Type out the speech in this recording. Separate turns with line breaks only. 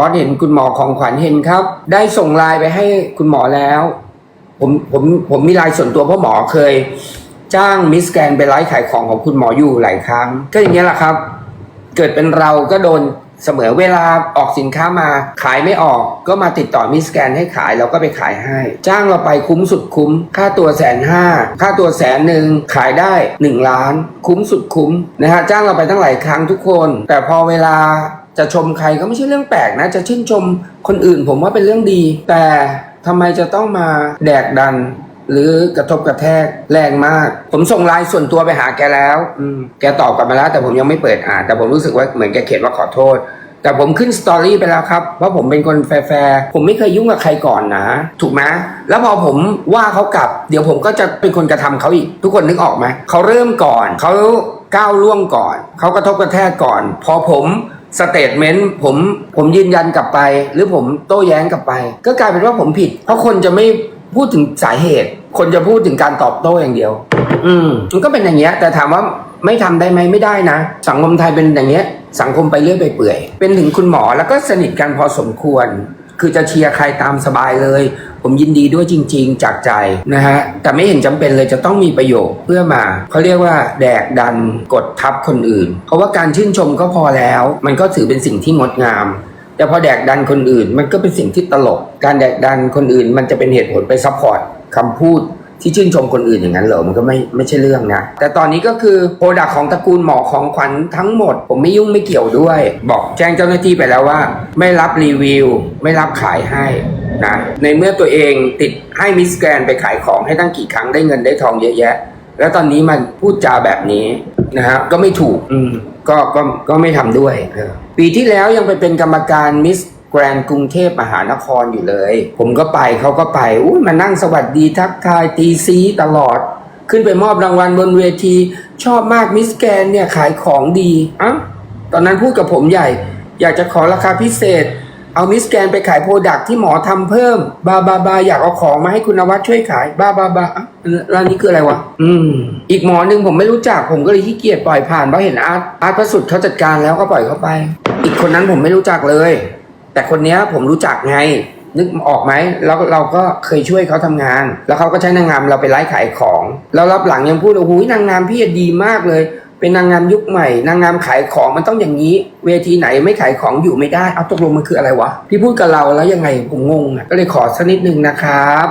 บอสเห็นคุณหมอของขวัญเห็นครับ ได้ส่งไลน์ไปให้คุณหมอแล้ว ผมผมผมมีไลน์ส่วนตัวเพราะหมอเคย จ้างมิสแกนไปไลฟ์ขายของของคุณหมออยู่หลายครั้ง ก็อย่างนี้แหละครับ เกิดเป็นเราก็โดนเสมอเวลาออกสินค้ามาขายไม่ออก ก็มาติดต่อมิสแกนให้ขายเราก็ไปขายให้ จ้างเราไปคุ้มสุดคุ้ม ค่าตัวแสนห้าค่าตัวแสนหนึ่งขายได้ 1 ล้าน คุ้มสุดคุ้มนะฮะจ้างเราไปตั้งหลายครั้งทุกคน แต่พอเวลา จะชมใครก็ไม่ใช่เรื่องแปลกนะ จะชื่นชมคนอื่นผมว่าเป็นเรื่องดี แต่ทำไมจะต้องมาแดกดัน หรือกระทบกระแทกแรงมาก ผมส่งไลน์ส่วนตัวไปหาแกแล้วอืมแกตอบกลับมาแล้ว แต่ผมยังไม่เปิดอ่าน แต่ผมรู้สึกว่าเหมือนแกเขียนว่าขอโทษแต่ผมขึ้นสตอรี่ไปแล้วครับว่าผมเป็นคนแฟร์ๆผมไม่เคยยุ่งกับใครก่อนนะ ถูกไหมแล้วพอผมว่าเขากลับ เดี๋ยวผมก็จะเป็นคนกระทำเขาอีก ทุกคนนึกออกไหมเขาเริ่มก่อน เขาก้าวล่วงก่อน เขากระทบกระแทกก่อน พอผม สเตทเมนต์ผมผมยืนยันกลับไป หรือผมโต้แย้งกลับไป ก็กลายเป็นว่าผมผิด เพราะคนจะไม่พูดถึงสาเหตุ คนจะพูดถึงการตอบโต้อย่างเดียว อืมมันก็เป็นอย่างเงี้ย แต่ถามว่าไม่ทำได้ไหมไม่ได้นะ สังคมไทยเป็นอย่างเงี้ย สังคมไปเรื่อยไปเปื่อย เป็นถึงคุณหมอแล้วก็สนิทกันพอสมควร คือจะเชียร์ใครตามสบายเลย ผมยินดีด้วยจริง ๆ จากใจนะฮะแต่ไม่เห็นจำเป็นเลยจะต้องมีประโยชน์เพื่อมาเขาเรียกว่าแดกดันกดทับคนอื่น เพราะว่าการชื่นชมก็พอแล้ว มันก็ถือเป็นสิ่งที่งดงาม แต่พอแดกดันคนอื่นมันก็เป็นสิ่งที่ตลก การแดกดันคนอื่น มันจะเป็นเหตุผลไปซัพพอร์ตคำพูด ที่ชื่นชมคนอื่นอย่างนั้นเหรอ มันก็ไม่ไม่ใช่เรื่องนะ แต่ตอนนี้ก็คือโปรดักของตระกูลหมอของขวัญทั้งหมด ผมไม่ยุ่งไม่เกี่ยวด้วย บอกแจ้งเจ้าหน้าที่ไปแล้วว่า ไม่รับรีวิว ไม่รับขายให้นะในเมื่อตัวเองติดให้มิสแกรนไปขายของให้ตั้งกี่ครั้งได้เงินได้ทองเยอะแยะ แล้วตอนนี้มันพูดจาแบบนี้นะฮะก็ไม่ถูกอืมก็ก็ก็ไม่ทำด้วย ปีที่แล้วยังไปเป็นกรรมการมิส แกรนกรุงเทพมหานครอยู่เลย ผมก็ไปเขาก็ไปอุ้ยมานั่งสวัสดีทักทายตีซีตลอด ขึ้นไปมอบรางวัลบนเวที ชอบมากมิสแกรนเนี่ยขายของดีอะตอนนั้นพูดกับผมใหญ่ อยากจะขอราคาพิเศษ เอามิสแกรนไปขายโปรดักที่หมอทำเพิ่ม บาบาบาอยากเอาของมาให้คุณนวัดช่วยขาย บาบาบาอะร้านนี้คืออะไรวะ อืม อีกหมอหนึ่งผมไม่รู้จักผมก็เลยขี้เกียจปล่อยผ่านเพราะเห็นอาร์ตอาร์ตพระสุดเขาจัดการแล้วก็ปล่อยเขาไป อีกคนนั้นผมไม่รู้จักเลย แต่คนนี้ผมรู้จักไง นึกออกไหมแล้วเราก็เคยช่วยเขาทำงาน แล้วเขาก็ใช้นางงามเราไปไลฟ์ขายของแล้วรับหลังยังพูดโอ้โหนางงามพี่ดีมากเลย เป็นนางงามยุคใหม่ นางงามขายของมันต้องอย่างนี้ เวทีไหนไม่ขายของอยู่ไม่ได้เอาตกลงมันคืออะไรวะพี่พูดกับเราแล้วยังไงผมงงอะก็เลยขอสักนิดนึงนะครับ